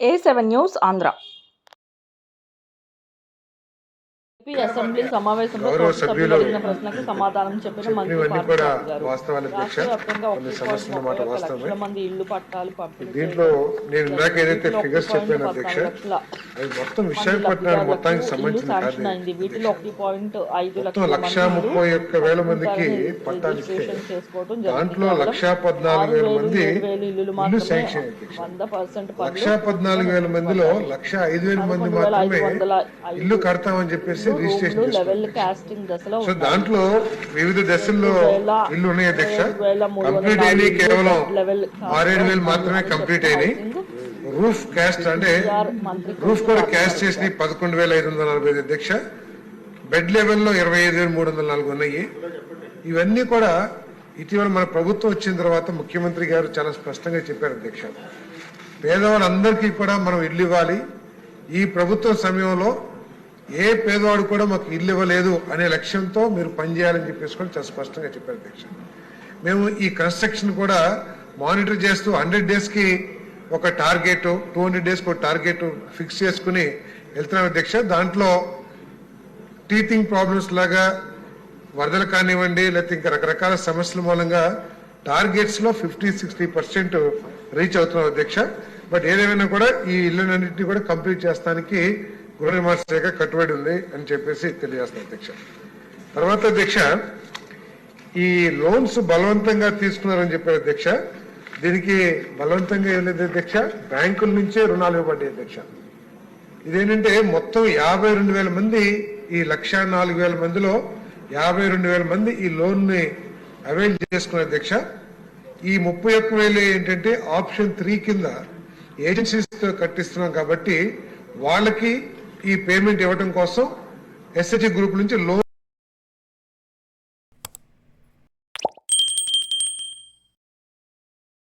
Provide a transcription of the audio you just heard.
A seven news Andhra AP assembly సమావేశంలో సభ్యులు అడిగిన సమాధానం చెప్పిన మంత్రి. రాష్ట్ర వ్యాప్తంగా. లక్షల మంది ఇళ్ళు పట్టాలు పంపిణీ దీంట్లో నేను ఇందాక ఏదైతే ఫిగర్స్ చెప్పాను అధ్యక్ష అది మొత్తం విశాఖపట్నం మొత్తానికి సంబంధించిన వీటిలో ఒకటి పాయింట్ ఐదు లక్ష ముప్పై ఒక్క వేల మందికి పట్టాలు చేసుకోవడం. దాంట్లో లక్ష పద్నాలుగు వేల మంది ఇల్లు శాంక్షన్ అధ్యక్ష వంద పర్సెంట్ లక్ష పద్నాలుగు వేల మందిలో లక్ష ఐదు వేల మంది మాత్రమే ఇల్లు కడతామని చెప్పేసి రిజిస్ట్రేషన్ సో దాంట్లో వివిధ దశల్లో ఇల్లు ఉన్నాయి అధ్యక్ష. కంప్లీట్ అయినాయి కేవలం ఆరేడు వేలు మాత్రమే కంప్లీట్ అయినాయి. రూఫ్ క్యాస్ట్ అంటే రూఫ్ కూడా క్యాస్ట్ చేసి పదకొండు వేల ఐదు వందల నలభై ఐదు అధ్యక్ష. బెడ్ లెవెల్లో ఇరవై ఐదు వేల మూడు వందల నాలుగు ఉన్నాయి. ఇవన్నీ కూడా ఇటీవల మన ప్రభుత్వం వచ్చిన తర్వాత ముఖ్యమంత్రి గారు చాలా స్పష్టంగా చెప్పారు అధ్యక్ష. పేదవాళ్ళందరికీ కూడా మనం ఇల్లు ఇవ్వాలి. ఈ ప్రభుత్వ సమయంలో ఏ పేదవాడు కూడా మాకు ఇల్లు ఇవ్వలేదు అనే లక్ష్యంతో మీరు పనిచేయాలని చెప్పేసి కూడా చాలా స్పష్టంగా చెప్పారు అధ్యక్ష. మేము ఈ కన్స్ట్రక్షన్ కూడా మానిటర్ చేస్తూ హండ్రెడ్ డేస్కి ఒక టార్గెట్ టూ హండ్రెడ్ డేస్కి ఒక టార్గెట్ ఫిక్స్ చేసుకుని వెళ్తున్నాం అధ్యక్ష. దాంట్లో టీతింగ్ ప్రాబ్లమ్స్ లాగా వరదలు కానివ్వండి లేకపోతే ఇంకా రకరకాల సమస్యల మూలంగా టార్గెట్స్లో ఫిఫ్టీ సిక్స్టీ పర్సెంట్ రీచ్ అవుతున్నాం అధ్యక్ష. బట్ ఏదేమైనా కూడా ఈ ఇళ్ళన్నింటినీ కూడా కంప్లీట్ చేస్తానికి గృహ నిర్మాణ శాఖ కట్టుబడి ఉంది అని చెప్పేసి తెలియజేస్తున్నాం అధ్యక్ష. తర్వాత అధ్యక్ష ఈ లోన్స్ బలవంతంగా తీసుకున్నారని చెప్పారు అధ్యక్ష. దీనికి బలవంతంగా ఏం లేదు అధ్యక్ష. బ్యాంకుల నుంచే రుణాలు ఇవ్వబడ్డాయి అధ్యక్ష. ఇదేంటంటే మొత్తం యాభై రెండు వేల మంది ఈ లక్ష నాలుగు వేల మందిలో యాభై రెండు వేల మంది ఈ లోన్ని అవైల్ చేసుకున్నారు అధ్యక్ష. ఈ ముప్పై ఒక్క వేలు ఏంటంటే ఆప్షన్ త్రీ కింద ఏజెన్సీస్తో కట్టిస్తున్నాం కాబట్టి వాళ్ళకి ఈ పేమెంట్ ఇవ్వడం కోసం ఎస్హెచ్ గ్రూప్ నుంచి లోన్